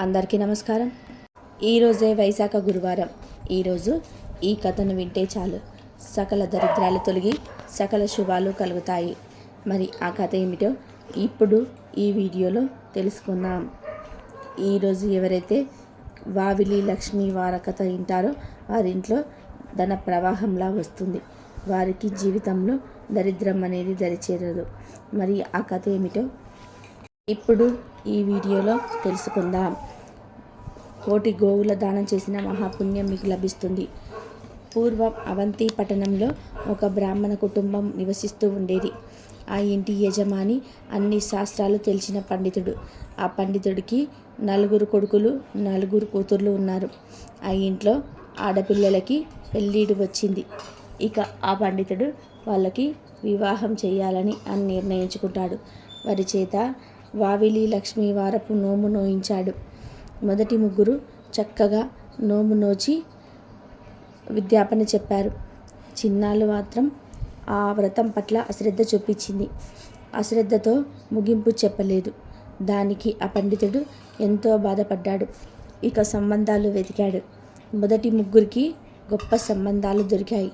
అందరికీ నమస్కారం. ఈరోజే వైశాఖ గురువారం. ఈరోజు ఈ కథను వింటే చాలు. సకల దరిద్రాలు తొలగి సకల శుభాలు కలుగుతాయి. మరి ఆ కథ ఏమిటో ఇప్పుడు ఈ వీడియోలో తెలుసుకుందాం. ఈరోజు ఎవరైతే వావిలి లక్ష్మి వార కథ వింటారో వారింట్లో ధన ప్రవాహంలా వస్తుంది. వారికి జీవితంలో దరిద్రం అనేది దరిచేరదు. మరి ఆ కథ ఏమిటో ఇప్పుడు ఈ వీడియోలో తెలుసుకుందాం. కోటి గోవుల దానం చేసిన మహాపుణ్యం మీకు లభిస్తుంది. పూర్వం అవంతి పట్టణంలో ఒక బ్రాహ్మణ కుటుంబం నివసిస్తూ ఉండేది. ఆ ఇంటి యజమాని అన్ని శాస్త్రాలు తెలిసిన పండితుడు. ఆ పండితుడికి నలుగురు కొడుకులు నలుగురు కూతుర్లు ఉన్నారు. ఆ ఇంట్లో ఆడపిల్లలకి పెళ్ళిడు వచ్చింది. ఇక ఆ పండితుడు వాళ్ళకి వివాహం చేయాలని అని నిర్ణయించుకుంటాడు. వారి చేత వావిలి లక్ష్మి వారపు నోము నోయించాడు. మొదటి ముగ్గురు చక్కగా నోము నోచి విద్యాపన చెప్పారు. చిన్నాళ్ళు మాత్రం ఆ వ్రతం పట్ల అశ్రద్ధ చూపించింది. అశ్రద్ధతో ముగింపు చెప్పలేదు. దానికి ఆ పండితుడు ఎంతో బాధపడ్డాడు. ఇక సంబంధాలు వెతికాడు. మొదటి ముగ్గురికి గొప్ప సంబంధాలు దొరికాయి.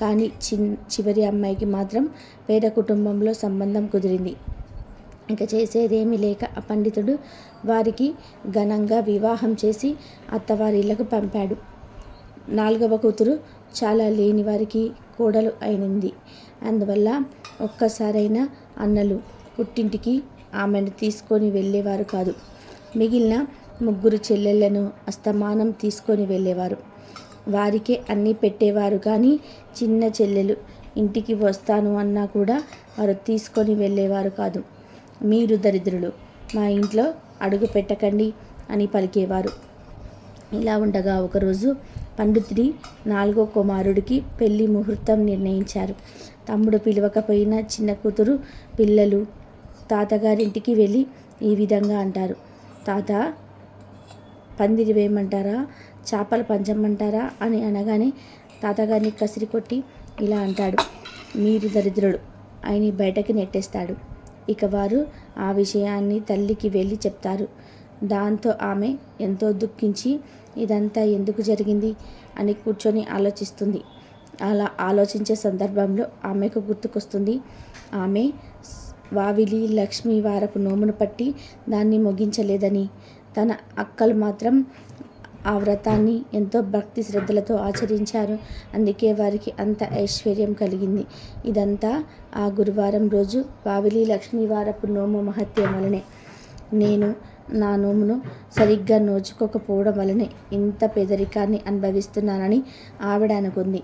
కానీ చిన్ చివరి అమ్మాయికి మాత్రం పేద కుటుంబంలో సంబంధం కుదిరింది. ఇక చేసేదేమీ లేక ఆ పండితుడు వారికి ఘనంగా వివాహం చేసి అత్తవారిళ్ళకు పంపాడు. నాలుగవ కూతురు చాలా లేని వారికి కోడలు అయినది. అందువల్ల ఒక్కసారైన అన్నలు పుట్టింటికి ఆమెను తీసుకొని వెళ్ళేవారు కాదు. మిగిలిన ముగ్గురు చెల్లెళ్ళను అస్తమానం తీసుకొని వెళ్ళేవారు. వారికే అన్నీ పెట్టేవారు కానీ చిన్న చెల్లెలు ఇంటికి వస్తాను అన్నా కూడా వారు తీసుకొని వెళ్ళేవారు కాదు. మీరు దరిద్రులు మా ఇంట్లో అడుగు పెట్టకండి అని పలికేవారు. ఇలా ఉండగా ఒకరోజు పండితుడి నాలుగో కుమారుడికి పెళ్ళి ముహూర్తం నిర్ణయించారు. తమ్ముడు పిలవకపోయినా చిన్న కూతురు పిల్లలు తాతగారింటికి వెళ్ళి ఈ విధంగా అంటారు. తాత పందిరి వేయమంటారా? చేపలు పంచమంటారా అని అనగానే తాతగారిని కసిరి కొట్టి ఇలా అంటాడు. మీరు దరిద్రుడు ఆయన బయటకి నెట్టేస్తాడు. ఇక వారు ఆ విషయాన్ని తల్లికి వెళ్ళి చెప్తారు. దాంతో ఆమె ఎంతో దుఃఖించి ఇదంతా ఎందుకు జరిగింది? అని కూర్చొని ఆలోచిస్తుంది. అలా ఆలోచించే సందర్భంలో ఆమెకు గుర్తుకొస్తుంది. ఆమె వావిలి లక్ష్మి వారపు నోమును పట్టి దాన్ని ముగించలేదని. తన అక్కలు మాత్రం ఆ వ్రతాన్ని ఎంతో భక్తి శ్రద్ధలతో ఆచరించారు. అందుకే వారికి అంత ఐశ్వర్యం కలిగింది. ఇదంతా ఆ గురువారం రోజు వావిలి లక్ష్మీవారపు నోము మహత్యం వలనే. నేను నా నోమును సరిగ్గా నోచుకోకపోవడం వలనే ఇంత పేదరికాన్ని అనుభవిస్తున్నానని ఆవిడ అనుకుంది.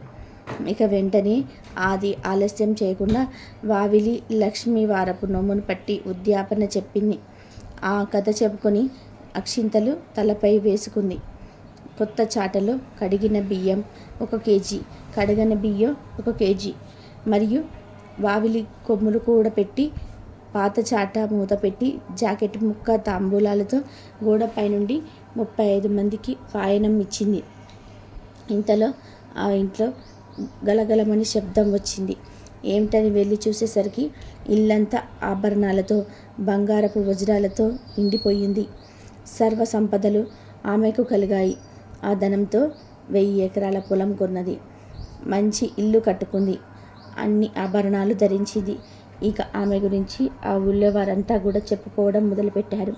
ఇక వెంటనే ఆది ఆలస్యం చేయకుండా వావిలి లక్ష్మీ వారపు నోమును పట్టి ఉద్యాపన చెప్పింది. ఆ కథ చెప్పుకొని అక్షింతలు తలపై వేసుకుంది. కొత్త చాటలో కడిగిన బియ్యం ఒక కేజీ కడగని బియ్యం ఒక కేజీ మరియు వావిలి కొమ్ములు కూడా పెట్టి పాత చాట మూత పెట్టి జాకెట్ ముక్క తాంబూలాలతో గోడపై నుండి ముప్పై ఐదు మందికి వాయనం ఇచ్చింది. ఇంతలో ఆ ఇంట్లో గలగలమని శబ్దం వచ్చింది. ఏమిటని వెళ్ళి చూసేసరికి ఇల్లంతా ఆభరణాలతో బంగారపు వజ్రాలతో నిండిపోయింది. సర్వ సంపదలు ఆమెకు కలిగాయి. ఆ ధనంతో వెయ్యి ఎకరాల పొలం కొన్నది. మంచి ఇల్లు కట్టుకుంది. అన్ని ఆభరణాలు ధరించింది. ఇక ఆమె గురించి ఆ ఊళ్ళో వారంతా కూడా చెప్పుకోవడం మొదలుపెట్టారు.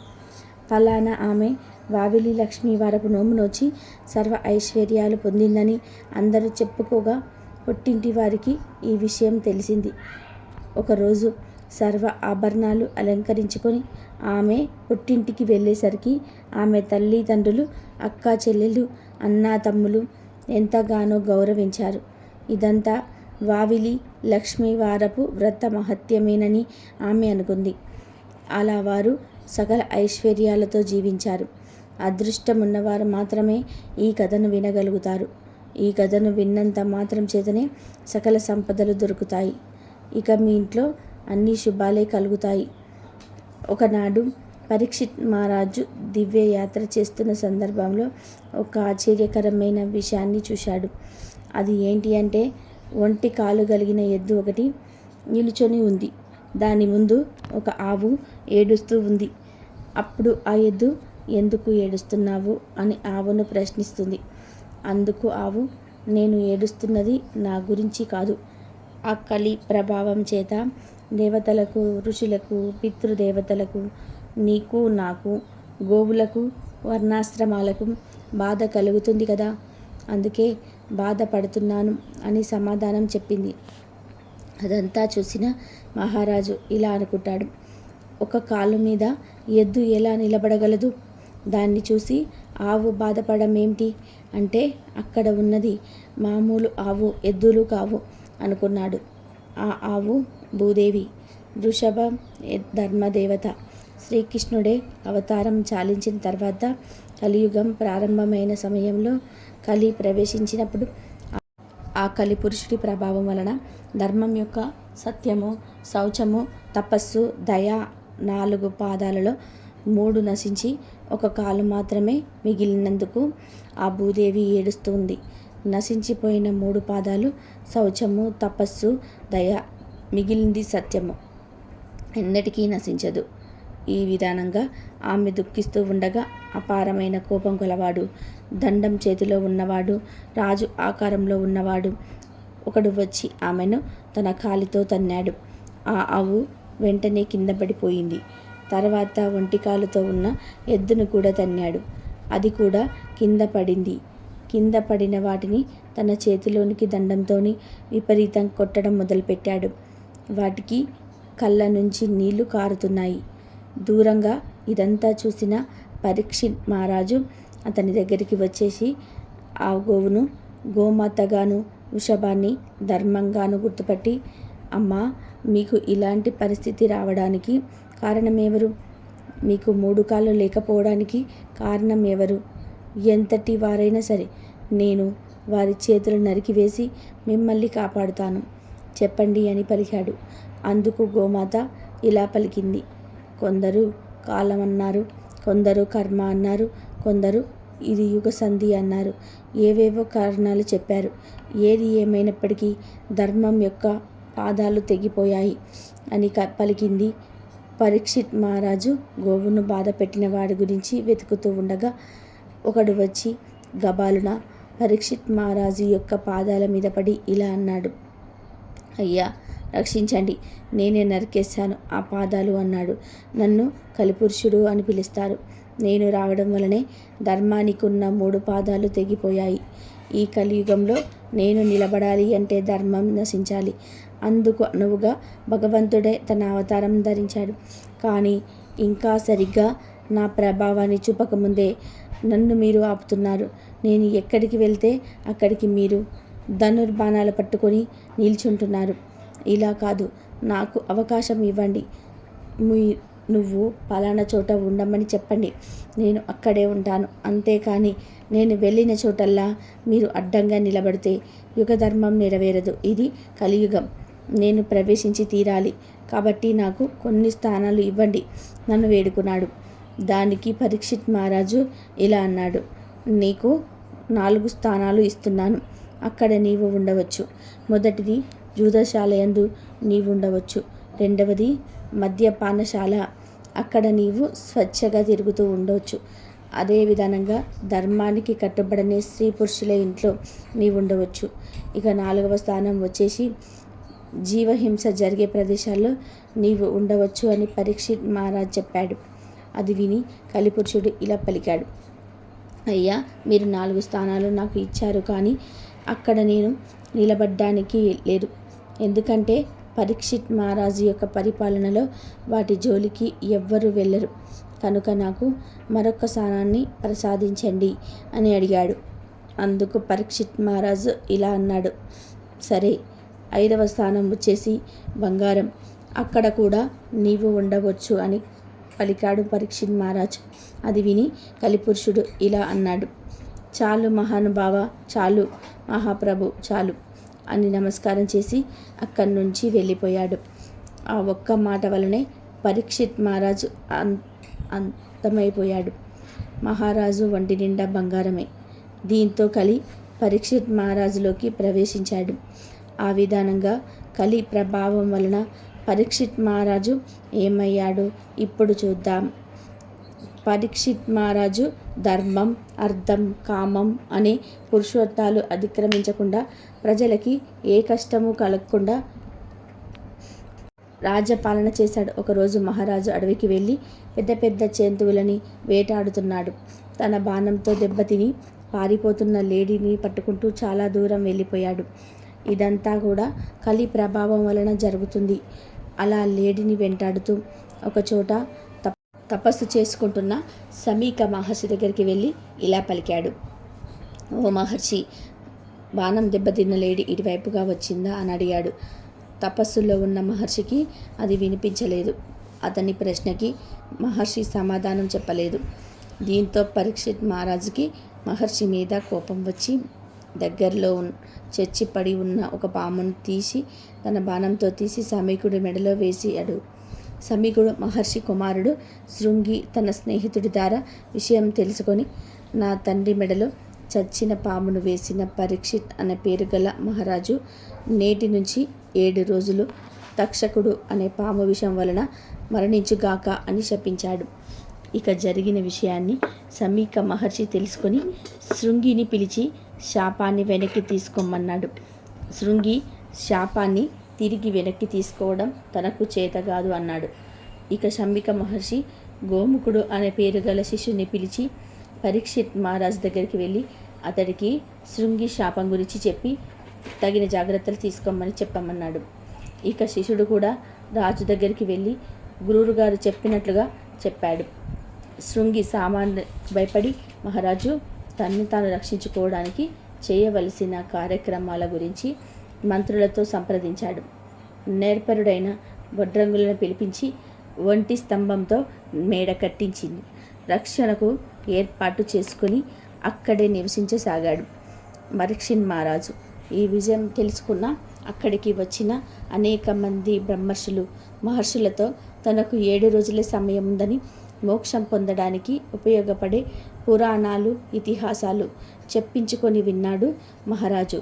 ఫలానా ఆమె వావిలి లక్ష్మీ వారపు నోము నోచి సర్వ ఐశ్వర్యాలు పొందిందని అందరూ చెప్పుకోగా పుట్టింటి వారికి ఈ విషయం తెలిసింది. ఒకరోజు సర్వ ఆభరణాలు అలంకరించుకొని ఆమె పుట్టింటికి వెళ్ళేసరికి ఆమె తల్లిదండ్రులు అక్క చెల్లెలు అన్నా తమ్ములు ఎంతగానో గౌరవించారు. ఇదంతా వావిలి లక్ష్మీవారపు వ్రత మహత్యమేనని ఆమె అనుకుంది. అలా వారు సకల ఐశ్వర్యాలతో జీవించారు. అదృష్టం ఉన్నవారు మాత్రమే ఈ కథను వినగలుగుతారు. ఈ కథను విన్నంత మాత్రం చేతనే సకల సంపదలు దొరుకుతాయి. ఇక మీ ఇంట్లో అన్ని శుభాలే కలుగుతాయి. ఒకనాడు పరీక్షిత్ మహారాజు దివ్య యాత్ర చేస్తున్న సందర్భంలో ఒక ఆశ్చర్యకరమైన విషయాన్ని చూశాడు. అది ఏంటి అంటే ఒంటి కాలు కలిగిన ఎద్దు ఒకటి నిలుచొని ఉంది. దాని ముందు ఒక ఆవు ఏడుస్తూ ఉంది. అప్పుడు ఆ ఎద్దు ఎందుకు ఏడుస్తున్నావు? అని ఆవును ప్రశ్నిస్తుంది. అందుకు ఆవు నేను ఏడుస్తున్నది నా గురించి కాదు. ఆ కలి ప్రభావం చేత దేవతలకు ఋషులకు పితృదేవతలకు నీకు నాకు గోవులకు వర్ణాశ్రమాలకు బాధ కలుగుతుంది కదా? అందుకే బాధపడుతున్నాను అని సమాధానం చెప్పింది. అదంతా చూసిన మహారాజు ఇలా అనుకుంటాడు. ఒక కాలు మీద ఎద్దు ఎలా నిలబడగలదు? దాన్ని చూసి ఆవు బాధపడడం ఏమిటి అంటే అక్కడ ఉన్నది మామూలు ఆవు ఎద్దులు కావు అనుకున్నాడు. ఆ ఆవు భూదేవి వృషభ ధర్మదేవత. శ్రీకృష్ణుడే అవతారం చాలించిన తర్వాత కలియుగం ప్రారంభమైన సమయంలో కలి ప్రవేశించినప్పుడు ఆ కలి పురుషుడి ప్రభావం వలన ధర్మం యొక్క సత్యము శౌచము తపస్సు దయ నాలుగు పాదాలలో మూడు నశించి ఒక కాలు మాత్రమే మిగిలినందుకు ఆ భూదేవి ఏడుస్తుంది. నశించిపోయిన మూడు పాదాలు శౌచము తపస్సు దయ మిగిలింది సత్యము. ఎన్నటికీ నశించదు. ఈ విధానంగా ఆమె దుఃఖిస్తూ ఉండగా అపారమైన కోపం గలవాడు దండం చేతిలో ఉన్నవాడు రాజు ఆకారంలో ఉన్నవాడు. ఒకడు వచ్చి ఆమెను తన కాలితో తన్నాడు. ఆ ఆవు వెంటనే కింద పడిపోయింది. తర్వాత ఒంటికాలుతో ఉన్న ఎద్దును కూడా తన్నాడు. అది కూడా కింద పడింది. కింద పడిన వాటిని తన చేతిలోనికి దండంతోని విపరీతం కొట్టడం మొదలుపెట్టాడు. వాటికి కళ్ళ నుంచి నీళ్ళు కారుతున్నాయి. దూరంగా ఇదంతా చూసిన పరీక్షిత్ మహారాజు అతని దగ్గరికి వచ్చేసి ఆ గోవును గోమాతగాను వృషభాన్ని ధర్మంగాను గుర్తుపట్టి అమ్మా మీకు ఇలాంటి పరిస్థితి రావడానికి కారణం ఎవరు మీకు మూడు కాళ్ళు లేకపోవడానికి కారణం ఎవరు ఎంతటి వారైనా సరే నేను వారి చేతులు నరికివేసి మిమ్మల్ని కాపాడుతాను. చెప్పండి అని పలికాడు. అందుకు గోమాత ఇలా పలికింది. కొందరు కాలం అన్నారు కొందరు కర్మ అన్నారు కొందరు ఇది యుగ సంధి అన్నారు. ఏవేవో కారణాలు చెప్పారు. ఏది ఏమైనప్పటికీ ధర్మం యొక్క పాదాలు తెగిపోయాయి అని క పలికింది పరీక్షిత్ మహారాజు. గోవును బాధ పెట్టిన వాడి గురించి వెతుకుతూ ఉండగా ఒకడు వచ్చి గబాలున పరీక్షిత్ మహారాజు యొక్క పాదాల మీద పడి ఇలా అన్నాడు. అయ్యా రక్షించండి. నేనే నరికేశాను. ఆ పాదాలు అన్నాడు. నన్ను కలిపురుషుడు అని పిలుస్తారు. నేను రావడం వలనే ధర్మానికి ఉన్న మూడు పాదాలు తెగిపోయాయి. ఈ కలియుగంలో నేను నిలబడాలి అంటే ధర్మం నశించాలి. అందుకు అనువుగా భగవంతుడే తన అవతారం ధరించాడు. కానీ ఇంకా సరిగ్గా నా ప్రభావాన్ని చూపకముందే నన్ను మీరు ఆపుతున్నారు. నేను ఎక్కడికి వెళ్తే అక్కడికి మీరు ధనుర్బాణాలు పట్టుకొని నిల్చుంటున్నారు. ఇలా కాదు. నాకు అవకాశం ఇవ్వండి. మీ నువ్వు పలానా చోట ఉండమని చెప్పండి. నేను అక్కడే ఉంటాను. అంతేకాని నేను వెళ్ళిన చోటల్లా మీరు అడ్డంగా నిలబడితే యుగధర్మం నెరవేరదు. ఇది కలియుగం. నేను ప్రవేశించి తీరాలి. కాబట్టి నాకు కొన్ని స్థానాలు ఇవ్వండి. నన్ను వేడుకున్నాడు. దానికి పరీక్షిత్ మహారాజు ఇలా అన్నాడు. నీకు నాలుగు స్థానాలు ఇస్తున్నాను. అక్కడ నీవు ఉండవచ్చు. మొదటిది జూదశాలయందు నీవు ఉండవచ్చు రెండవది మద్యపానశాల అక్కడ నీవు స్వచ్ఛగా తిరుగుతూ ఉండవచ్చు అదే విధానంగా ధర్మానికి కట్టుబడని స్త్రీ పురుషుల ఇంట్లో నీవు ఉండవచ్చు ఇక నాలుగవ స్థానం వచ్చేసి జీవహింస జరిగే ప్రదేశాల్లో నీవు ఉండవచ్చు అని పరీక్షిత్ మహారాజ్ చెప్పాడు. అది విని కలిపురుషుడు ఇలా పలికాడు. అయ్యా మీరు నాలుగు స్థానాలు నాకు ఇచ్చారు కానీ అక్కడ నేను నిలబడ్డానికి లేదు. ఎందుకంటే పరీక్షిత్ మహారాజు యొక్క పరిపాలనలో వాటి జోలికి ఎవ్వరూ వెళ్ళరు. కనుక నాకు మరొక స్థానాన్ని ప్రసాదించండి అని అడిగాడు. అందుకు పరీక్షిత్ మహారాజు ఇలా అన్నాడు. సరే ఐదవ స్థానం వచ్చేసి బంగారం. అక్కడ కూడా నీవు ఉండవచ్చు అని పలికాడు పరీక్షిత్ మహారాజ్. అది విని కలిపురుషుడు ఇలా అన్నాడు. చాలు మహానుభావ చాలు మహాప్రభు చాలు. అని నమస్కారం చేసి అక్కడి నుంచి వెళ్ళిపోయాడు. ఆ ఒక్క మాట వలనే పరీక్షిత్ మహారాజు అం అంతమైపోయాడు. మహారాజు వంటి నిండా బంగారమే. దీంతో కలి పరీక్షిత్ మహారాజులోకి ప్రవేశించాడు. ఆ విధానంగా కలి ప్రభావం వలన పరీక్షిత్ మహారాజు ఏమయ్యాడో ఇప్పుడు చూద్దాం. పరీక్షిత్ మహారాజు ధర్మం అర్థం కామం అనే పురుషోత్తాలు అతిక్రమించకుండా ప్రజలకి ఏ కష్టము కలగకుండా రాజ్యపాలన చేశాడు. ఒకరోజు మహారాజు అడవికి వెళ్ళి పెద్ద పెద్ద జంతువులని వేటాడుతున్నాడు. తన బాణంతో దెబ్బతిని పారిపోతున్న లేడీని పట్టుకుంటూ చాలా దూరం వెళ్ళిపోయాడు. ఇదంతా కూడా కలి ప్రభావం వలన జరుగుతుంది. అలా లేడీని వెంటాడుతూ ఒకచోట తపస్సు చేసుకుంటున్న సమీక మహర్షి దగ్గరికి వెళ్ళి ఇలా పలికాడు. ఓ మహర్షి బాణం దెబ్బతిన్న లేడి ఇటువైపుగా వచ్చిందా? అని అడిగాడు. తపస్సులో ఉన్న మహర్షికి అది వినిపించలేదు. అతని ప్రశ్నకి మహర్షి సమాధానం చెప్పలేదు. దీంతో పరీక్షిత్ మహారాజుకి మహర్షి మీద కోపం వచ్చి దగ్గరలో చచ్చి పడి ఉన్న ఒక పామును తీసి తన బాణంతో తీసి సమీకుడి మెడలో వేసి అడు. సమీకుడు మహర్షి కుమారుడు శృంగి తన స్నేహితుడి ద్వారా విషయం తెలుసుకొని నా తండ్రి మెడలో చచ్చిన పామును వేసిన పరీక్షిత్ అనే పేరు గల మహారాజు నేటి నుంచి ఏడు రోజులు తక్షకుడు అనే పాము విషం వలన మరణించుగాక అని శపించాడు. ఇక జరిగిన విషయాన్ని సమీక మహర్షి తెలుసుకొని శృంగిని పిలిచి శాపాన్ని వెనక్కి తీసుకోమన్నాడు. శృంగి శాపాన్ని తిరిగి వెనక్కి తీసుకోవడం తనకు చేత కాదు అన్నాడు. ఇక శంబిక మహర్షి గోముఖుడు అనే పేరు గల శిష్యుని పిలిచి పరీక్షిత్ మహారాజ్ దగ్గరికి వెళ్ళి అతడికి శృంగి శాపం గురించి చెప్పి తగిన జాగ్రత్తలు తీసుకోమని చెప్పమన్నాడు. ఇక శిష్యుడు కూడా రాజు దగ్గరికి వెళ్ళి గురువుగారు చెప్పినట్లుగా చెప్పాడు. శృంగి సామాన్య భయపడి మహారాజు తన్ను తాను రక్షించుకోవడానికి చేయవలసిన కార్యక్రమాల గురించి మంత్రులతో సంప్రదించాడు. నేర్పరుడైన వడ్రంగులను పిలిపించి ఒంటి స్తంభంతో మేడ కట్టించింది. రక్షణకు ఏర్పాటు చేసుకుని అక్కడే నివసించసాగాడు మరిక్షిన్ మహారాజు. ఈ విజయం తెలుసుకున్న అక్కడికి వచ్చిన అనేక మంది బ్రహ్మర్షులు మహర్షులతో తనకు ఏడు రోజుల సమయం ఉందని మోక్షం పొందడానికి ఉపయోగపడే పురాణాలు ఇతిహాసాలు చెప్పించుకొని విన్నాడు మహారాజు.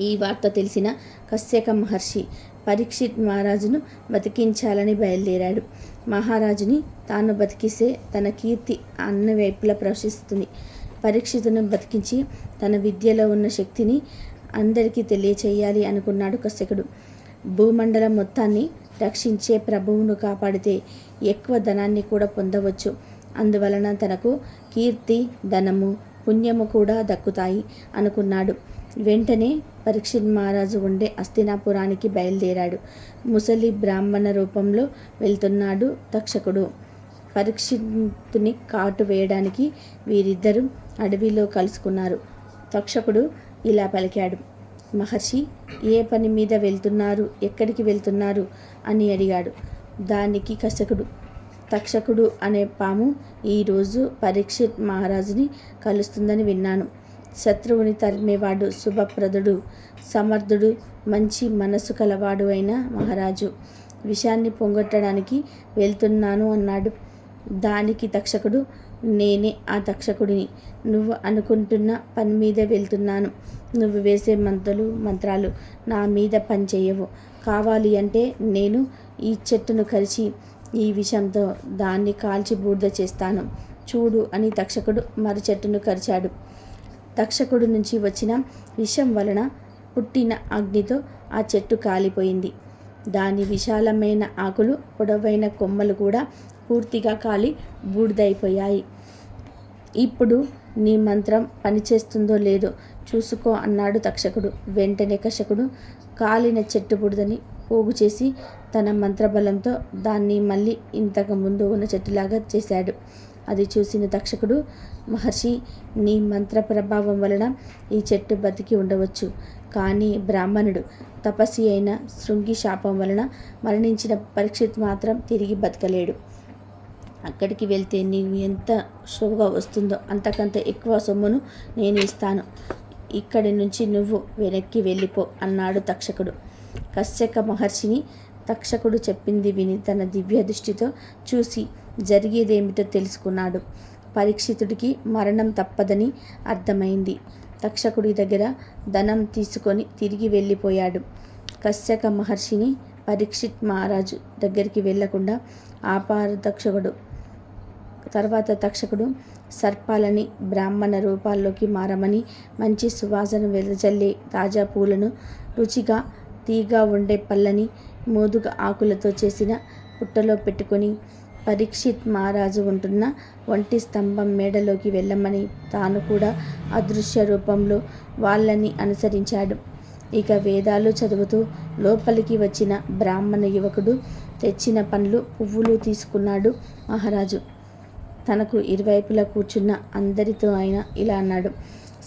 ఈ వార్త తెలిసిన కశ్యక మహర్షి పరీక్షిత్ మహారాజును బతికించాలని బయలుదేరాడు. మహారాజుని తాను బతికిస్తే తన కీర్తి అన్ని వైపులా ప్రవశిస్తుంది పరీక్షితును బతికించి తన విద్యలో ఉన్న శక్తిని అందరికీ తెలియచేయాలి అనుకున్నాడు కశ్యకుడు భూమండలం మొత్తాన్ని రక్షించే ప్రభువును కాపాడితే ఎక్కువ ధనాన్ని కూడా పొందవచ్చు. అందువలన తనకు కీర్తి ధనము పుణ్యము కూడా దక్కుతాయి అనుకున్నాడు. వెంటనే పరీక్షిత్ మహారాజు ఉండే అస్తినాపురానికి బయలుదేరాడు. ముసలి బ్రాహ్మణ రూపంలో వెళ్తున్నాడు తక్షకుడు. పరీక్షితుని కాటు వేయడానికి వీరిద్దరూ అడవిలో కలుసుకున్నారు. తక్షకుడు ఇలా పలికాడు మహర్షి ఏ పని మీద వెళ్తున్నారు? ఎక్కడికి వెళ్తున్నారు? అని అడిగాడు. దానికి కశకుడు తక్షకుడు అనే పాము ఈరోజు పరీక్షిత్ మహారాజుని కలుస్తుందని విన్నాను. శత్రువుని తరిమేవాడు శుభప్రదుడు సమర్థుడు మంచి మనసు కలవాడు అయిన మహారాజు. విషయాన్ని పొంగొట్టడానికి వెళ్తున్నాను అన్నాడు. దానికి తక్షకుడు నేనే ఆ తక్షకుడిని. నువ్వు అనుకుంటున్న పని మీద వెళ్తున్నాను. నువ్వు వేసే మంత్రులు మంత్రాలు నా మీద పనిచేయవు. కావాలి అంటే నేను ఈ చెట్టును కరిచి ఈ విషంతో దాన్ని కాల్చి బూడిద చేస్తాను. చూడు అని తక్షకుడు మరు చెట్టును కరిచాడు. తక్షకుడు నుంచి వచ్చిన విషం వలన పుట్టిన అగ్నితో ఆ చెట్టు కాలిపోయింది. దాని విశాలమైన ఆకులు పొడవైన కొమ్మలు కూడా పూర్తిగా కాలి బూడిదైపోయాయి. ఇప్పుడు నీ మంత్రం పనిచేస్తుందో లేదో చూసుకో అన్నాడు తక్షకుడు వెంటనే కషకుడు కాలిన చెట్టు బుడిదని పోగు చేసి తన మంత్రబలంతో దాన్ని మళ్ళీ ఇంతకు ముందు ఉన్న చెట్టులాగా చేశాడు. అది చూసిన తక్షకుడు మహర్షి నీ మంత్ర ప్రభావం వలన ఈ చెట్టు బతికి ఉండవచ్చు. కానీ బ్రాహ్మణుడు తపస్సి అయిన శృంగి శాపం వలన మరణించిన పరీక్షిత్ మాత్రం తిరిగి బతకలేడు. అక్కడికి వెళ్తే నీవు ఎంత శోభగా వస్తుందో అంతకంత ఎక్కువ సొమ్మును నేను ఇస్తాను. ఇక్కడి నుంచి నువ్వు వెనక్కి వెళ్ళిపో అన్నాడు తక్షకుడు కశ్యక మహర్షిని తక్షకుడు చెప్పింది విని తన దివ్య దృష్టితో చూసి జరిగేదేమిటో తెలుసుకున్నాడు. పరీక్షితుడికి మరణం తప్పదని అర్థమైంది. తక్షకుడి దగ్గర ధనం తీసుకొని తిరిగి వెళ్ళిపోయాడు. కశ్యక మహర్షిని పరీక్షిత్ మహారాజు దగ్గరికి వెళ్ళకుండా ఆపారు తక్షకుడు తర్వాత తక్షకుడు సర్పాలని బ్రాహ్మణ రూపాల్లోకి మారమని మంచి సువాసన వెదజల్లే తాజా పూలను రుచిగా తీగా ఉండే పళ్ళని మోదుగ ఆకులతో చేసిన పుట్టలో పెట్టుకొని పరీక్షిత్ మహారాజు ఉంటున్న ఒంటి స్తంభం మేడలోకి వెళ్ళమని తాను కూడా అదృశ్య రూపంలో వాళ్ళని అనుసరించాడు. ఇక వేదాలు చదువుతూ లోపలికి వచ్చిన బ్రాహ్మణ యువకుడు తెచ్చిన పండ్లు పువ్వులు తీసుకున్నాడు మహారాజు. తనకు ఇరువైపులా కూర్చున్న అందరితో ఆయన ఇలా అన్నాడు.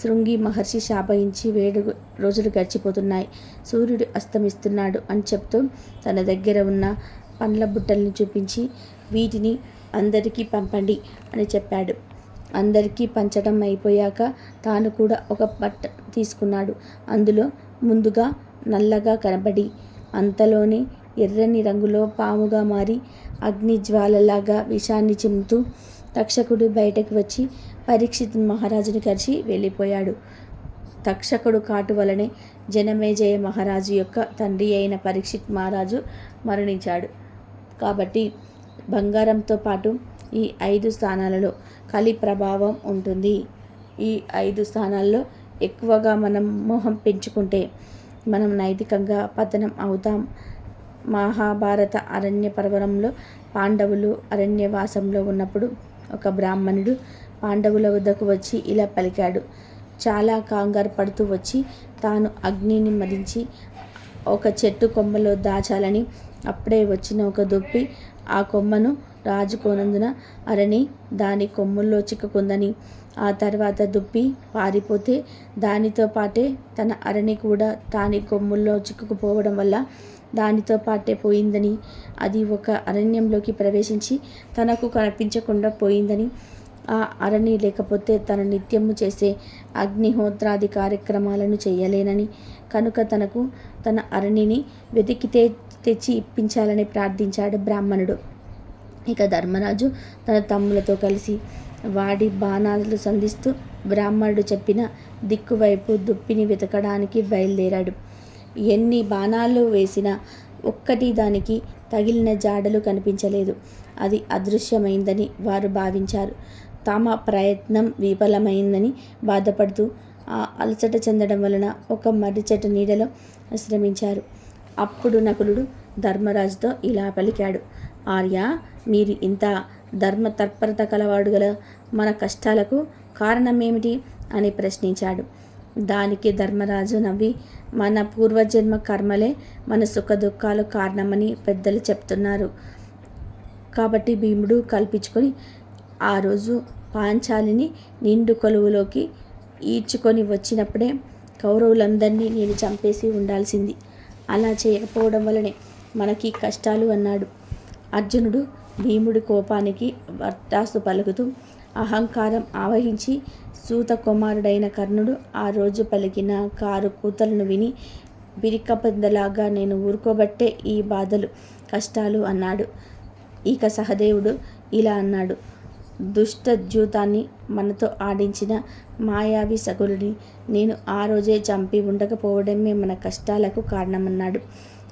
శృంగి మహర్షి శాపయించి వేడు రోజులు గడిచిపోతున్నాయి. సూర్యుడు అస్తమిస్తున్నాడు అని చెప్తూ తన దగ్గర ఉన్న పండ్ల బుట్టల్ని చూపించి వీటిని అందరికీ పంపండి అని చెప్పాడు. అందరికీ పంచడం అయిపోయాక తాను కూడా ఒక బట్ట తీసుకున్నాడు. అందులో ముందుగా నల్లగా కనబడి అంతలోనే ఎర్రని రంగులో పాముగా మారి అగ్ని జ్వాలలాగా విషాన్ని చిమ్ముతూ తక్షకుడు బయటకు వచ్చి పరీక్షిత్ మహారాజుని కలిసి వెళ్ళిపోయాడు. తక్షకుడు కాటు వలనే జనమేజయ మహారాజు యొక్క తండ్రి అయిన పరీక్షిత్ మహారాజు మరణించాడు. కాబట్టి బంగారంతో పాటు ఈ ఐదు స్థానాలలో కలి ప్రభావం ఉంటుంది. ఈ ఐదు స్థానాల్లో ఎక్కువగా మనం మోహం పెంచుకుంటే మనం నైతికంగా పతనం అవుతాం. మహాభారత అరణ్య పర్వణంలో పాండవులు అరణ్యవాసంలో ఉన్నప్పుడు ఒక బ్రాహ్మణుడు పాండవుల వద్దకు వచ్చి ఇలా పలికాడు. చాలా కంగారు పడుతూ వచ్చి తాను అగ్నిని మరించి ఒక చెట్టు కొమ్మలో దాచాలని అప్పుడే వచ్చిన ఒక దుప్పి ఆ కొమ్మను రాజుకోనందున అరణి దాని కొమ్ముల్లో చిక్కుకుందని ఆ తర్వాత దుప్పి పారిపోతే దానితో పాటే తన అరణి కూడా దాని కొమ్ముల్లో చిక్కుకుపోవడం వల్ల దానితో పాటే పోయిందని అది ఒక అరణ్యంలోకి ప్రవేశించి తనకు కనిపించకుండా పోయిందని ఆ అరణి లేకపోతే తన నిత్యము చేసే అగ్నిహోత్రాది కార్యక్రమాలను చేయలేనని కనుక తనకు తన అరణిని వెతికితే తెచ్చి ఇప్పించాలని ప్రార్థించాడు బ్రాహ్మణుడు. ఇక ధర్మరాజు తన తమ్ములతో కలిసి వాడి బాణాలు సంధిస్తూ బ్రాహ్మణుడు చెప్పిన దిక్కువైపు దుప్పిని వెతకడానికి బయలుదేరాడు. ఎన్ని బాణాలు వేసినా ఒక్కటి దానికి తగిలిన జాడలు కనిపించలేదు. అది అదృశ్యమైందని వారు భావించారు. తమ ప్రయత్నం విఫలమైందని బాధపడుతూ ఆ అలసట చెందడం వలన ఒక మర్రి చెట్టు నీడలో విశ్రమించారు అప్పుడు నకులుడు ధర్మరాజుతో ఇలా పలికాడు. ఆర్య మీరు ఇంత ధర్మ తత్పరత కలవాడు గల మన కష్టాలకు కారణమేమిటి? అని ప్రశ్నించాడు. దానికి ధర్మరాజు నవ్వి మన పూర్వజన్మ కర్మలే మన సుఖ దుఃఖాలు కారణమని పెద్దలు చెప్తున్నారు. కాబట్టి భీముడు కల్పించుకొని ఆ రోజు పాంచాలిని నిండు కొలువులోకి ఈడ్చుకొని వచ్చినప్పుడే కౌరవులందరినీ నేను చంపేసి ఉండాల్సింది. అలా చేయకపోవడం వలనే మనకి కష్టాలు అన్నాడు. అర్జునుడు భీముడి కోపానికి వట్టాసు పలుకుతూ అహంకారం ఆవహించి సూత కుమారుడైన కర్ణుడు ఆ రోజు పలికిన కారు కూతలను విని బిరికపందలాగా నేను ఊరుకోబట్టే ఈ బాధలు కష్టాలు అన్నాడు. ఇక సహదేవుడు ఇలా అన్నాడు. దుష్ట జూతాన్ని మనతో ఆడించిన మాయావి సగులుని నేను ఆ రోజే చంపి ఉండకపోవడమే మన కష్టాలకు కారణమన్నాడు.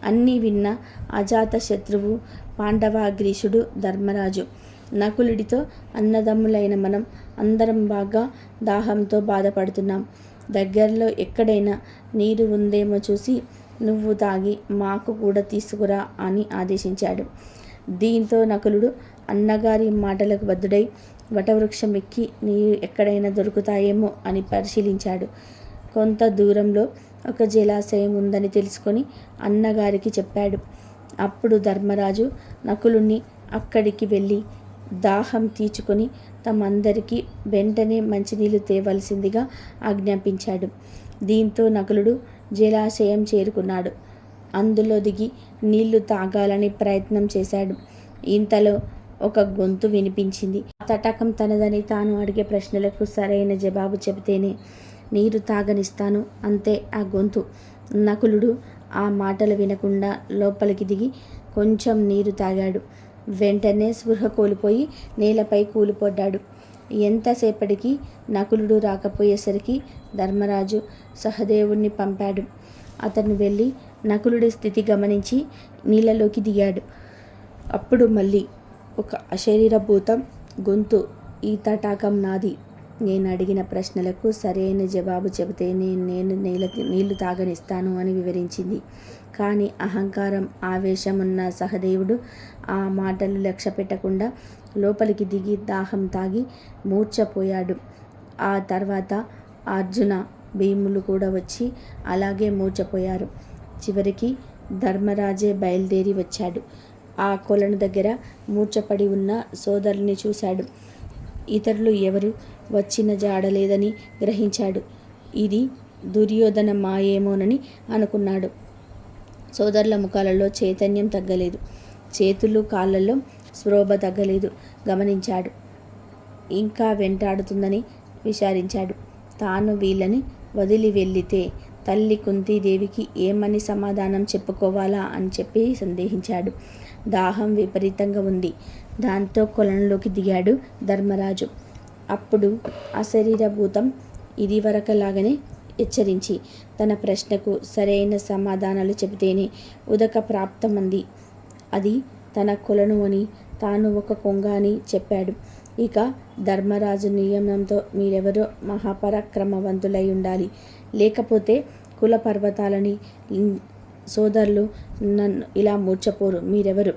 అన్నీ విన్న అజాత శత్రువు పాండవాగ్రీషుడు ధర్మరాజు. నకులుడితో అన్నదమ్ములైన మనం అందరం బాగా దాహంతో బాధపడుతున్నాం. దగ్గరలో ఎక్కడైనా నీరు ఉందేమో చూసి నువ్వు తాగి మాకు కూడా తీసుకురా అని ఆదేశించాడు. దీంతో నకులుడు అన్నగారి మాటలకు బద్దుడై వటవృక్షం ఎక్కి నీరు ఎక్కడైనా దొరుకుతాయేమో అని పరిశీలించాడు. కొంత దూరంలో ఒక జలాశయం ఉందని తెలుసుకొని అన్నగారికి చెప్పాడు. అప్పుడు ధర్మరాజు నకులుని అక్కడికి వెళ్ళి దాహం తీర్చుకొని తమందరికీ వెంటనే మంచినీళ్ళు తేవలసిందిగా ఆజ్ఞాపించాడు. దీంతో నకులుడు జలాశయం చేరుకున్నాడు. అందులో దిగి నీళ్ళు తాగాలని ప్రయత్నం చేశాడు. ఇంతలో ఒక గొంతు వినిపించింది. ఆ తటకం తనదని తాను అడిగే ప్రశ్నలకు సరైన జవాబు చెబితేనే నీరు తాగనిస్తాను. అంతే ఆ గొంతు. నకులుడు ఆ మాటలు వినకుండా లోపలికి దిగి కొంచెం నీరు తాగాడు. వెంటనే స్పృహ కోల్పోయి నేలపై కూలిపడ్డాడు. ఎంతసేపటికి నకులుడు రాకపోయేసరికి ధర్మరాజు సహదేవుణ్ణి పంపాడు. అతను వెళ్ళి నకులుడి స్థితి గమనించి నీళ్ళలోకి దిగాడు. అప్పుడు మళ్ళీ ఒక అశరీర భూతం గొంతు ఈ తటాకం నాది. నేను అడిగిన ప్రశ్నలకు సరైన జవాబు చెబితే నేను నేను నీళ్ళ నీళ్ళు తాగనిస్తాను అని వివరించింది. కానీ అహంకారం ఆవేశం ఉన్న సహదేవుడు ఆ మాటలు లక్ష్య పెట్టకుండా లోపలికి దిగి దాహం తాగి మూర్ఛపోయాడు. ఆ తర్వాత అర్జున భీములు కూడా వచ్చి అలాగే మూర్ఛపోయారు. చివరికి ధర్మరాజే బయలుదేరి వచ్చాడు. ఆ కొలను దగ్గర మూర్చపడి ఉన్న సోదరుని చూశాడు. ఇతరులు ఎవరు వచ్చిన జాడలేదని గ్రహించాడు. ఇది దుర్యోధన మాయేమోనని అనుకున్నాడు. సోదరుల ముఖాలలో చైతన్యం తగ్గలేదు. చేతులు కాళ్ళల్లో స్ప్రోభ తగ్గలేదు గమనించాడు. ఇంకా వెంటాడుతుందని విచారించాడు. తాను వీళ్ళని వదిలి వెళ్ళితే తల్లి కుంతీదేవికి ఏమని సమాధానం చెప్పుకోవాలా అని చెప్పి సందేహించాడు. దాహం విపరీతంగా ఉంది. దాంతో కొలంలోకి దిగాడు ధర్మరాజు. అప్పుడు అశరీరభూతం ఇది వరకలాగానే హెచ్చరించి తన ప్రశ్నకు సరైన సమాధానాలు చెబితేనే ఉదక ప్రాప్తమంది. అది తన కొలను అని తాను ఒక కొంగ అని చెప్పాడు. ఇక ధర్మరాజు నియమంతో మీరెవరో మహాపరాక్రమవంతులై ఉండాలి. లేకపోతే కుల పర్వతాలని సోదరులు నన్ను ఇలా మూర్చపోరు మీరెవరు?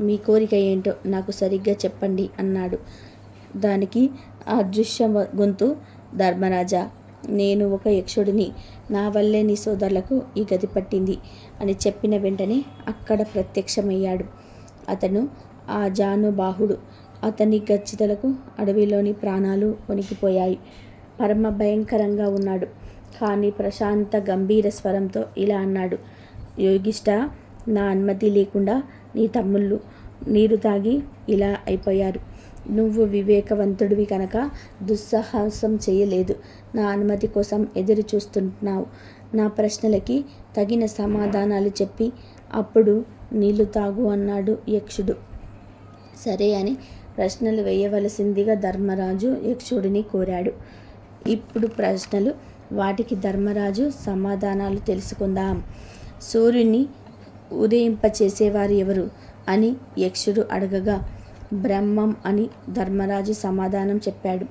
మీ కోరిక ఏంటో నాకు సరిగ్గా చెప్పండి అన్నాడు. దానికి అదృశ్య గొంతు. ధర్మరాజా నేను ఒక యక్షుడిని. నా వల్లే నీ సోదరులకు ఈ గది పట్టింది అని చెప్పిన వెంటనే అక్కడ ప్రత్యక్షమయ్యాడు. అతను ఆ జానుబాహుడు. అతని గచ్చితలకు అడవిలోని ప్రాణాలు వణికిపోయాయి. పరమ భయంకరంగా ఉన్నాడు. కానీ ప్రశాంత గంభీర స్వరంతో ఇలా అన్నాడు. యోగిష్ట నా అనుమతి లేకుండా నీ తమ్ముళ్ళు నీరు తాగి ఇలా అయిపోయారు. నువ్వు వివేకవంతుడివి కనుక దుస్సాహసం చేయలేదు. నా అనుమతి కోసం ఎదురు చూస్తున్నావు. నా ప్రశ్నలకి తగిన సమాధానాలు చెప్పి అప్పుడు నీళ్ళు తాగు అన్నాడు యక్షుడు. సరే అని ప్రశ్నలు వేయవలసిందిగా ధర్మరాజు యక్షుడిని కోరాడు. ఇప్పుడు ప్రశ్నలు వాటికి ధర్మరాజు సమాధానాలు తెలుసుకుందాం. సూర్యుని ఉదయింపచేసేవారు ఎవరు అని యక్షుడు అడగగా బ్రహ్మం అని ధర్మరాజు సమాధానం చెప్పాడు.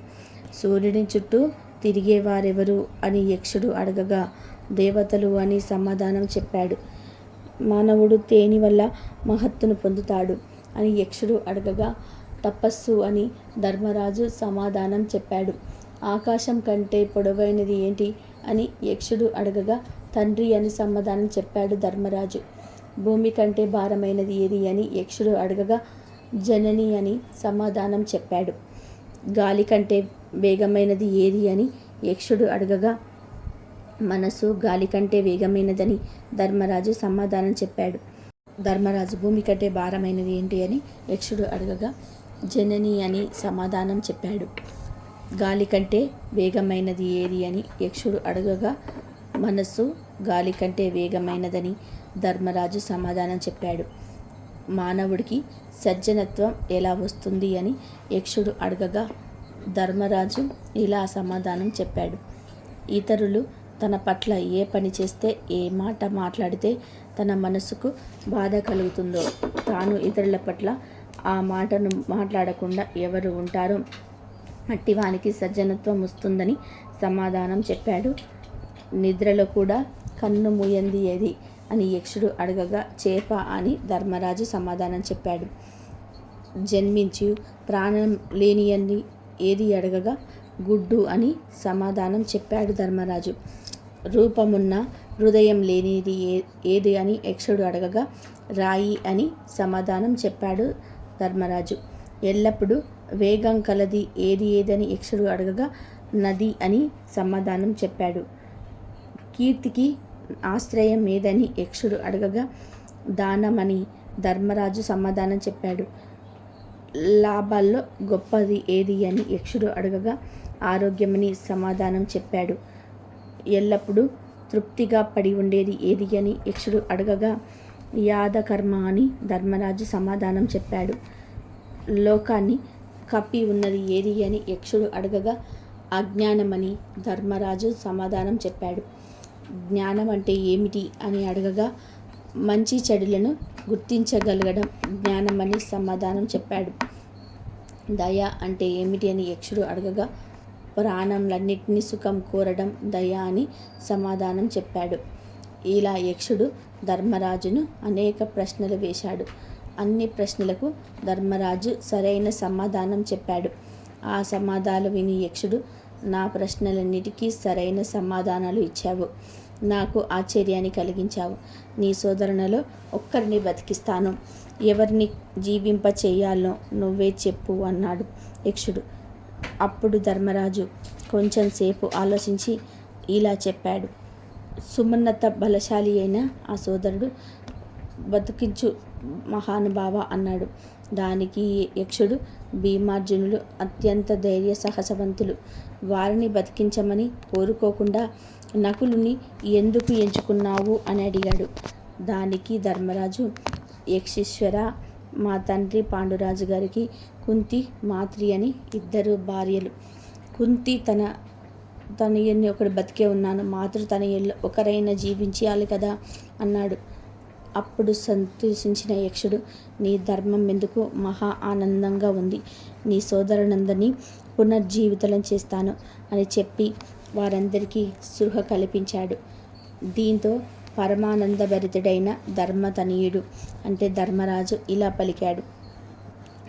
సూర్యుని చుట్టూ తిరిగేవారెవరు అని యక్షుడు అడగగా దేవతలు అని సమాధానం చెప్పాడు. మానవుడు తేని వల్ల మహత్తును పొందుతాడు అని యక్షుడు అడగగా తపస్సు అని ధర్మరాజు సమాధానం చెప్పాడు. ఆకాశం కంటే పొడవైనది ఏంటి అని యక్షుడు అడగగా తండ్రి అని సమాధానం చెప్పాడు ధర్మరాజు. భూమి కంటే భారమైనది ఏది అని యక్షుడు అడగగా జనని అని సమాధానం చెప్పాడు. గాలి కంటే వేగమైనది ఏది అని యక్షుడు అడగగా మనసు గాలి కంటే వేగమైనదని ధర్మరాజు సమాధానం చెప్పాడు. ధర్మరాజు భూమి కంటే భారమైనది ఏంటి అని యక్షుడు అడగగా జనని అని సమాధానం చెప్పాడు. గాలి కంటే వేగమైనది ఏది అని యక్షుడు అడగగా మనస్సు గాలి కంటే వేగమైనదని ధర్మరాజు సమాధానం చెప్పాడు. మానవుడికి సజ్జనత్వం ఎలా వస్తుంది అని యక్షుడు అడగగా ధర్మరాజు ఇలా సమాధానం చెప్పాడు. ఇతరులు తన పట్ల ఏ పని చేస్తే ఏ మాట మాట్లాడితే తన మనసుకు బాధ కలుగుతుందో తాను ఇతరుల పట్ల ఆ మాటను మాట్లాడకుండా ఎవరు ఉంటారో అట్టివానికి సజ్జనత్వం వస్తుందని సమాధానం చెప్పాడు నిద్రలో కూడా కన్ను మూయంది ఏది అని యక్షుడు అడగగా చేప అని ధర్మరాజు సమాధానం చెప్పాడు. జన్మించి ప్రాణం లేనియని ఏది అడగగా గుడ్డు అని సమాధానం చెప్పాడు ధర్మరాజు. రూపమున్న హృదయం లేనిది ఏ ఏది అని యక్షుడు అడగగా రాయి అని సమాధానం చెప్పాడు ధర్మరాజు. ఎల్లప్పుడూ వేగం కలది ఏది ఏదని యక్షుడు అడగగా నది అని సమాధానం చెప్పాడు. కీర్తికి ఆశ్రయం ఏదని యక్షుడు అడగగా దానమని ధర్మరాజు సమాధానం చెప్పాడు. లాభాల్లో గొప్పది ఏది అని యక్షుడు అడగగా ఆరోగ్యమని సమాధానం చెప్పాడు. ఎల్లప్పుడూ తృప్తిగా పడి ఉండేది ఏది అని యక్షుడు అడగగా యాదకర్మ అని ధర్మరాజు సమాధానం చెప్పాడు. లోకాన్ని కప్పి ఉన్నది ఏది అని యక్షుడు అడగగా అజ్ఞానమని ధర్మరాజు సమాధానం చెప్పాడు. జ్ఞానం అంటే ఏమిటి అని అడగగా మంచి చెడులను గుర్తించగలగడం జ్ఞానం అని సమాధానం చెప్పాడు. దయ అంటే ఏమిటి అని యక్షుడు అడగగా ప్రాణంలన్నింటినీ సుఖం కోరడం దయ అని సమాధానం చెప్పాడు. ఇలా యక్షుడు ధర్మరాజును అనేక ప్రశ్నలు వేశాడు. అన్ని ప్రశ్నలకు ధర్మరాజు సరైన సమాధానం చెప్పాడు. ఆ సమాధానాలు విని యక్షుడు నా ప్రశ్నలన్నిటికీ సరైన సమాధానాలు ఇచ్చావు. నాకు ఆశ్చర్యాన్ని కలిగించావు. నీ సోదరునిలో ఒక్కరిని బతికిస్తాను. ఎవరిని జీవింప చేయాలో నువ్వే చెప్పు అన్నాడు యక్షుడు. అప్పుడు ధర్మరాజు కొంచెం సేపు ఆలోచించి ఇలా చెప్పాడు. సుమన్నత బలశాలి అయిన ఆ సోదరుడు బతికించు మహానుభావ అన్నాడు. దానికి యక్షుడు భీమార్జునులు అత్యంత ధైర్య సాహసవంతులు వారిని బతికించమని కోరుకోకుండా నకులుని ఎందుకు ఎంచుకున్నావు అని అడిగాడు. దానికి ధర్మరాజు యక్షీశ్వర మా తండ్రి పాండురాజు గారికి కుంతి మాత్రి అని ఇద్దరు భార్యలు. కుంతి తన తనయుని ఒకడు బతికే ఉన్నాను మాతృ తనయుల్లో ఒకరైనా జీవించాలి కదా అన్నాడు. అప్పుడు సంతోషించిన యక్షుడు నీ ధర్మం ఎందుకు మహా ఆనందంగా ఉంది? నీ సోదరునందరినీ పునర్జీవితలం చేస్తాను అని చెప్పి వారందరికీ సృహ కల్పించాడు. దీంతో పరమానందభరితుడైన ధర్మతనీయుడు అంటే ధర్మరాజు ఇలా పలికాడు.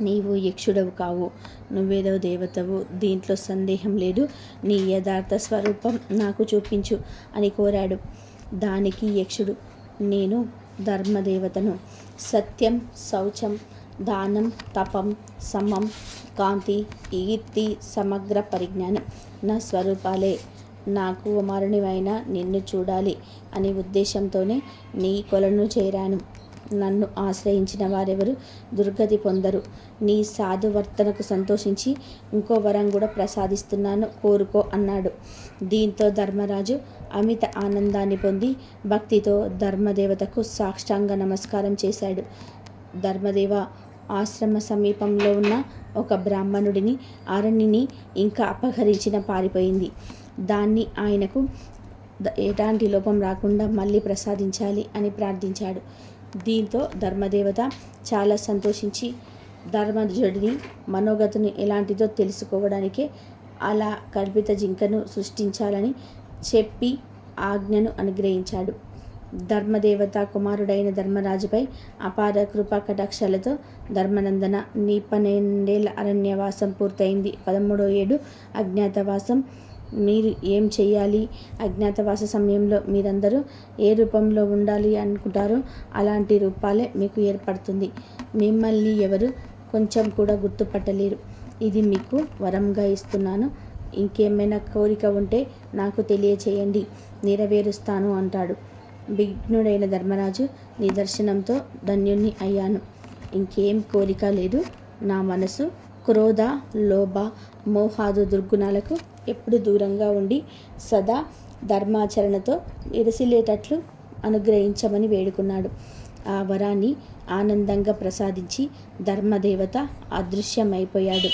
నీవు యక్షుడవు కావు నువ్వేదో దేవతవు దీంట్లో సందేహం లేదు నీ యథార్థ స్వరూపం నాకు చూపించు అని కోరాడు. దానికి యక్షుడు నేను ధర్మదేవతను సత్యం శౌచం దానం తపం సమం కాంతి కీర్తి సమగ్ర పరిజ్ఞానం నా స్వరూపాలే నాకు కుమారునివైన నిన్ను చూడాలి అనే ఉద్దేశంతోనే నీ కొలను చేరాను. నన్ను ఆశ్రయించిన వారెవరు దుర్గతి పొందరు. నీ సాధువర్తనకు సంతోషించి ఇంకో వరం కూడా ప్రసాదిస్తున్నాను. కోరుకో అన్నాడు. దీంతో ధర్మరాజు అమిత ఆనందాన్ని పొంది భక్తితో ధర్మదేవతకు సాష్టాంగ నమస్కారం చేశాడు. ధర్మదేవ ఆశ్రమ సమీపంలో ఉన్న ఒక బ్రాహ్మణుడిని అరణిని ఇంకా అపహరించిన పారిపోయింది. దాన్ని ఆయనకు ఎలాంటి లోపం రాకుండా మళ్ళీ ప్రసాదించాలి అని ప్రార్థించాడు. దీంతో ధర్మదేవత చాలా సంతోషించి ధర్మజుడిని మనోగతిని ఎలాంటిదో తెలుసుకోవడానికే అలా కల్పిత జింకను సృష్టించాలని చెప్పి ఆజ్ఞను అనుగ్రహించాడు. ధర్మదేవత కుమారుడైన ధర్మరాజుపై అపార కృపా కటాక్షాలతో ధర్మనందన నీ పన్నెండేళ్ళ అరణ్యవాసం పూర్తయింది. పదమూడో ఏడు అజ్ఞాతవాసం. మీరు ఏం చేయాలి అజ్ఞాతవాస సమయంలో మీరందరూ ఏ రూపంలో ఉండాలి అనుకుంటారో అలాంటి రూపాలే మీకు ఏర్పడుతుంది. మిమ్మల్ని ఎవరు కొంచెం కూడా గుర్తుపట్టలేరు. ఇది మీకు వరంగా ఇస్తున్నాను. ఇంకేమైనా కోరిక ఉంటే నాకు తెలియచేయండి. నెరవేరుస్తాను అంటాడు. విఘ్నుడైన ధర్మరాజు నిదర్శనంతో ధన్యుణ్ణి అయ్యాను. ఇంకేం కోరిక లేదు. నా మనసు క్రోధ లోభ మోహాదు దుర్గుణాలకు ఎప్పుడు దూరంగా ఉండి సదా ధర్మాచరణతో విరసిలేటట్లు అనుగ్రహించమని వేడుకున్నాడు. ఆ వరాన్ని ఆనందంగా ప్రసాదించి ధర్మదేవత అదృశ్యమైపోయాడు.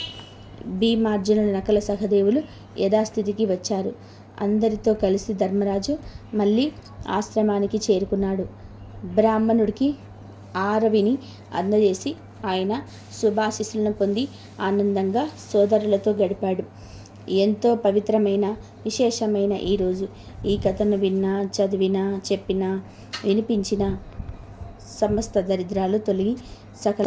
భీమార్జునుల నకల సహదేవులు యథాస్థితికి వచ్చారు. అందరితో కలిసి ధర్మరాజు మళ్ళీ ఆశ్రమానికి చేరుకున్నాడు. బ్రాహ్మణుడికి ఆరవిని అందజేసి ఆయన శుభాశిస్సులను పొంది ఆనందంగా సోదరులతో గడిపాడు. ఎంతో పవిత్రమైన విశేషమైన ఈరోజు ఈ కథను విన్నా చదివినా చెప్పినా వినిపించిన సమస్త దరిద్రాలు తొలగి సకల